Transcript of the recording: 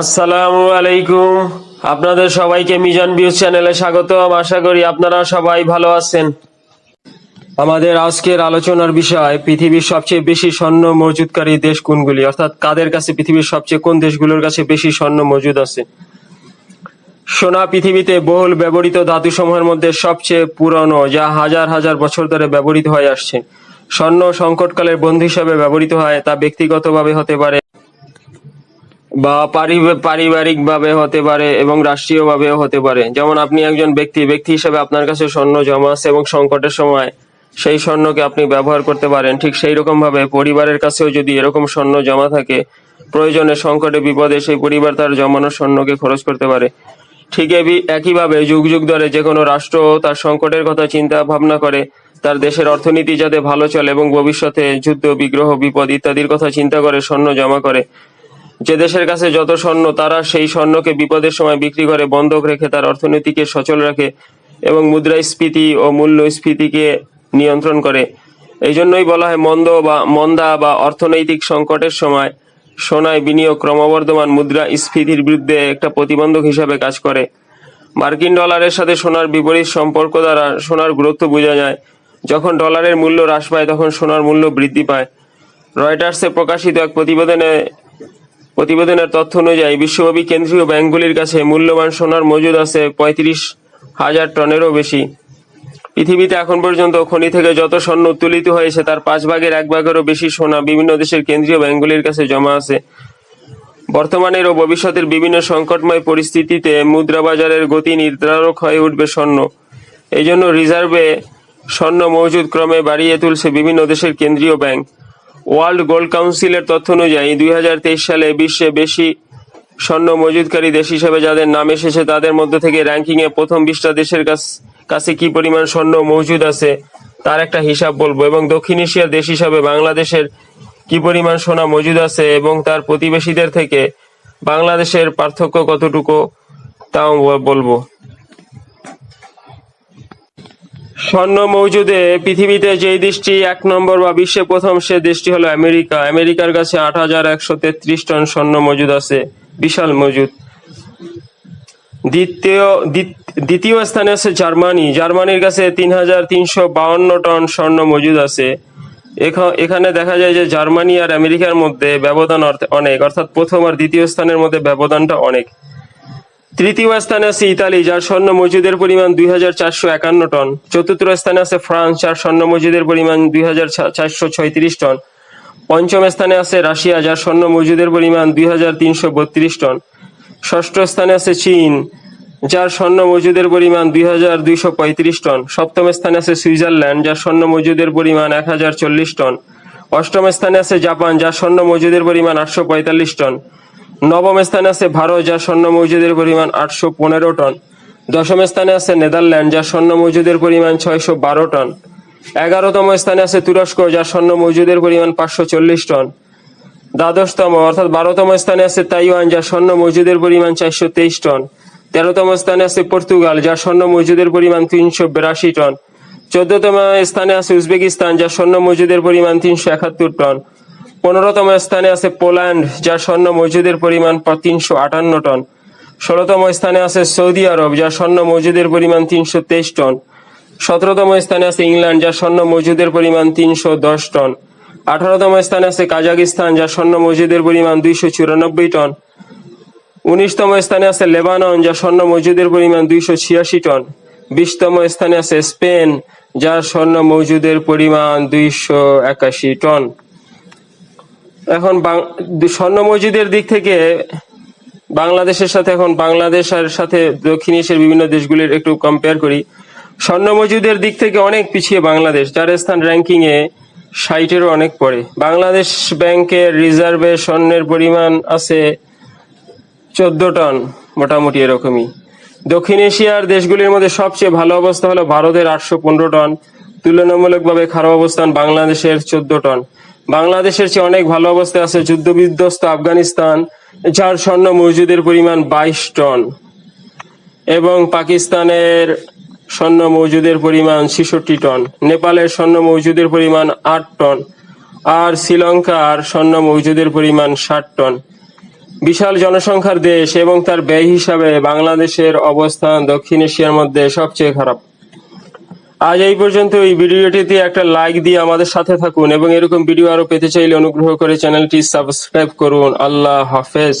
আসসালামু আলাইকুম। আপনাদের সবাইকে মিজান ভিউজ চ্যানেলে স্বাগতম। আশা করি আপনারা সবাই ভালো আছেন। আমাদের আজকের আলোচনার বিষয়, পৃথিবীর সবচেয়ে বেশি স্বর্ণ মজুদকারী দেশ কোনগুলি? অর্থাৎ কাদের কাছে, পৃথিবীর সবচেয়ে কোন দেশগুলোর কাছে বেশি স্বর্ণ মজুদ আছে? সোনা পৃথিবীতে বহুল ব্যবহৃত ধাতুসমূহের মধ্যে সবচেয়ে পুরনো, যা হাজার হাজার বছর ধরে ব্যবহৃত হয়ে আসছে। স্বর্ণ সংকটকালের বন্ধু হিসাবে ব্যবহৃত হয়, তা ব্যক্তিগতভাবে হতে পারে বা পারিবারিক ভাবে হতে পারে এবং রাষ্ট্রীয়ভাবেও হতে পারে। যেমন আপনি একজন ব্যক্তি ব্যক্তি হিসেবে আপনার কাছে স্বর্ণ জমা আছে এবং সংকটের সময় সেই স্বর্ণকে আপনি ব্যবহার করতে পারেন, ঠিক সেই রকম ভাবে পরিবারের কাছেও যদি এরকম স্বর্ণ জমা থাকে, প্রয়োজনে সংকটে, বিপদে সেই পরিবার তার জমানো স্বর্ণকে খরচ করতে পারে। ঠিক একইভাবে যুগ যুগ ধরে যে কোনো রাষ্ট্র তার সংকটের কথা চিন্তা ভাবনা করে, তার দেশের অর্থনীতি যাতে ভালো চলে এবং ভবিষ্যতে যুদ্ধ, বিগ্রহ, বিপদ ইত্যাদির কথা চিন্তা করে, স্বর্ণ জমা করে যে দেশের কাছে যত স্বর্ণ, তারা সেই স্বর্ণকে বিপদের সময় বিক্রি করে বন্ধক রেখে তার অর্থনীতিকে সচল রাখে এবং মুদ্রাস্ফীতি ও মূল্যস্ফীতিকে নিয়ন্ত্রণ করে। এই জন্যই বলা হয়, মন্দ বা, মন্দা বা অর্থনৈতিক সংকটের সময় সোনায় বিনিয়োগ ক্রমবর্ধমান মুদ্রা স্ফীতির বিরুদ্ধে একটা প্রতিবন্ধক হিসাবে কাজ করে। মার্কিন ডলারের সাথে সোনার বিপরীত সম্পর্ক দ্বারা সোনার গুরুত্ব বোঝা যায়। যখন ডলারের মূল্য হ্রাস পায়, তখন সোনার মূল্য বৃদ্ধি পায়। রয়টার্সে প্রকাশিত এক প্রতিবেদনে প্রতিবেদনের তথ্য অনুযায়ী বিশ্বব্যাপী কেন্দ্রীয় ব্যাংকগুলির কাছে মূল্যবান সোনার মজুদ আছে পঁয়ত্রিশ হাজার টনেরও বেশি। পৃথিবীতে এখন পর্যন্ত খনি থেকে যত স্বর্ণ উত্তোলিত হয়েছে, তার পাঁচ ভাগের এক ভাগেরও বেশি সোনা বিভিন্ন দেশের কেন্দ্রীয় ব্যাংকগুলির কাছে জমা আছে। বর্তমানের ও ভবিষ্যতের বিভিন্ন সংকটময় পরিস্থিতিতে মুদ্রা বাজারের গতি নির্ধারক হয়ে উঠবে স্বর্ণ। এই জন্য রিজার্ভে স্বর্ণ মজুদ ক্রমে বাড়িয়ে তুলছে বিভিন্ন দেশের কেন্দ্রীয় ব্যাংক। ওয়ার্ল্ড গোল্ড কাউন্সিলের তথ্য অনুযায়ী দুই হাজার তেইশ সালে বিশ্বে বেশি স্বর্ণ মজুদকারী দেশ হিসেবে যাদের নাম এসেছে তাদের মধ্যে থেকে র্যাঙ্কিং এ প্রথম বিশটা দেশের কাছ- কি পরিমাণ স্বর্ণ মজুদ আছে, তার একটা হিসাব বলব। এবং দক্ষিণ এশিয়ার দেশ হিসাবে বাংলাদেশের কি পরিমাণ সোনা মজুদ আছে এবং তার প্রতিবেশীদের থেকে বাংলাদেশের পার্থক্য কতটুকু, তাও বলব। স্বর্ণ মৌজুদে পৃথিবীতে যেই দেশটি এক নম্বর বা বিশ্বে প্রথম, সে দেশটি হলো আমেরিকা। আমেরিকার কাছে আট হাজার একশো তেত্রিশ টন স্বর্ণ মজুদ আছে, বিশাল মজুদ। দ্বিতীয়, দ্বিত- দ্বিতীয় স্থানে আছে জার্মানি। জার্মানির কাছে তিন হাজার তিনশো বাউন্ন টন স্বর্ণ মজুদ আছে। এখা- এখানে দেখা যায় যে জার্মানি আর আমেরিকার মধ্যে ব্যবধান অনেক, অর্থাৎ প্রথম আর দ্বিতীয় স্থানের মধ্যে ব্যবধানটা অনেক। তৃতীয় স্থানে আছে ইতালি, যার স্বর্ণ মজুদের পরিমাণ দুই হাজার চারশো একান্ন টন। চতুর্থ স্থানে আছে ফ্রান্স, যার স্বর্ণ মজুদের পরিমাণ দুই টন। পঞ্চম স্থানে আছে রাশিয়া, যার স্বর্ণ মজুদের পরিমাণ দুই হাজার তিনশো বত্রিশ টন। ষষ্ঠ স্থানে আছে চীন, যার স্বর্ণ মজুদের পরিমাণ দুই হাজার দুইশো পঁয়ত্রিশ টন। সপ্তম স্থানে আছে সুইজারল্যান্ড, যার স্বর্ণ মজুদের পরিমাণ এক হাজার চল্লিশ টন। অষ্টম স্থানে আছে জাপান, যার স্বর্ণ মজুদের পরিমাণ আটশো পঁয়তাল্লিশ টন। নবম স্থানে আছে ভারত, যার স্বর্ণ মজুদের পরিমাণ আটশো পনেরো টন। দশম স্থানে আছে নেদারল্যান্ড, যার স্বর্ণ মজুদের পরিমাণ ছয়শো বারো টন। এগারোতম স্থানে আছে তুরস্ক, যার স্বর্ণ মজুদের পরিমাণ পাঁচশো চল্লিশ টন। দ্বাদশতম, অর্থাৎ বারোতম স্থানে আছে তাইওয়ান, যার স্বর্ণ মজুদের পরিমাণ চারশো তেইশ টন। তেরোতম স্থানে আছে পর্তুগাল, যার স্বর্ণ মজুদের পরিমাণ তিনশো বিরাশি টন। চোদ্দতম স্থানে আছে উজবেকিস্তান, যার স্বর্ণ মজুদের পরিমাণ তিনশো একাত্তর টন। পনেরোতম স্থানে আছে পোল্যান্ড, যার স্বর্ণ মজুদের পরিমাণ তিনশো আটান্ন টন। ষোলোতম স্থানে আছে সৌদি আরব, যার স্বর্ণ মজুদের পরিমাণ তিনশো তেইশ টন। সতেরোতম স্থানে আছে ইংল্যান্ড, যার স্বর্ণ মজুদের পরিমাণ তিনশো দশ টন। আঠারোতম স্থানে আছে কাজাকিস্তান, যার স্বর্ণ মজুদের পরিমাণ দুইশো চুরানব্বই টন। উনিশতম স্থানে আছে লেবানন, যার স্বর্ণ মজুদের পরিমাণ দুইশো ছিয়াশি টন। বিশতম স্থানে আছে স্পেন, যার স্বর্ণ মজুদের পরিমাণ দুইশো একাশি টন। এখন স্বর্ণ মজুদের দিক থেকে বাংলাদেশের সাথে এখন বাংলাদেশের সাথে দক্ষিণ এশিয়ার বিভিন্ন দেশগুলির একটু কম্পেয়ার করি। স্বর্ণ মজুদের দিক থেকে অনেক পিছিয়ে বাংলাদেশ, যার স্থান র্যাঙ্কিং এ ষাটেরও অনেক পরে। বাংলাদেশ ব্যাংকের রিজার্ভে স্বর্ণের পরিমাণ আছে চোদ্দ টন, মোটামুটি এরকমই। দক্ষিণ এশিয়ার দেশগুলির মধ্যে সবচেয়ে ভালো অবস্থা হলো ভারতের আটশো পনেরো টন। তুলনামূলকভাবে খারাপ অবস্থান বাংলাদেশের চোদ্দ টন। বাংলাদেশের চেয়ে অনেক ভালো অবস্থায় আছে যুদ্ধ বিধ্বস্ত আফগানিস্তান, যার স্বর্ণ মজুদের পরিমাণ বাইশ টন, এবং পাকিস্তানের স্বর্ণ মজুদের পরিমাণ ছেষট্টি টন, নেপালের স্বর্ণ মজুদের পরিমাণ আট টন, আর শ্রীলঙ্কার স্বর্ণ মজুদের পরিমাণ ষাট টন। বিশাল জনসংখ্যার দেশ এবং তার ব্যয় হিসাবে বাংলাদেশের অবস্থান দক্ষিণ এশিয়ার মধ্যে সবচেয়ে খারাপ। আজ এই পর্যন্ত এই ভিডিওটিতে একটা লাইক দিয়ে আমাদের সাথে থাকুন এবং এরকম ভিডিও আরও পেতে চাইলে অনুগ্রহ করে চ্যানেলটি সাবস্ক্রাইব করুন। আল্লাহ হাফেজ।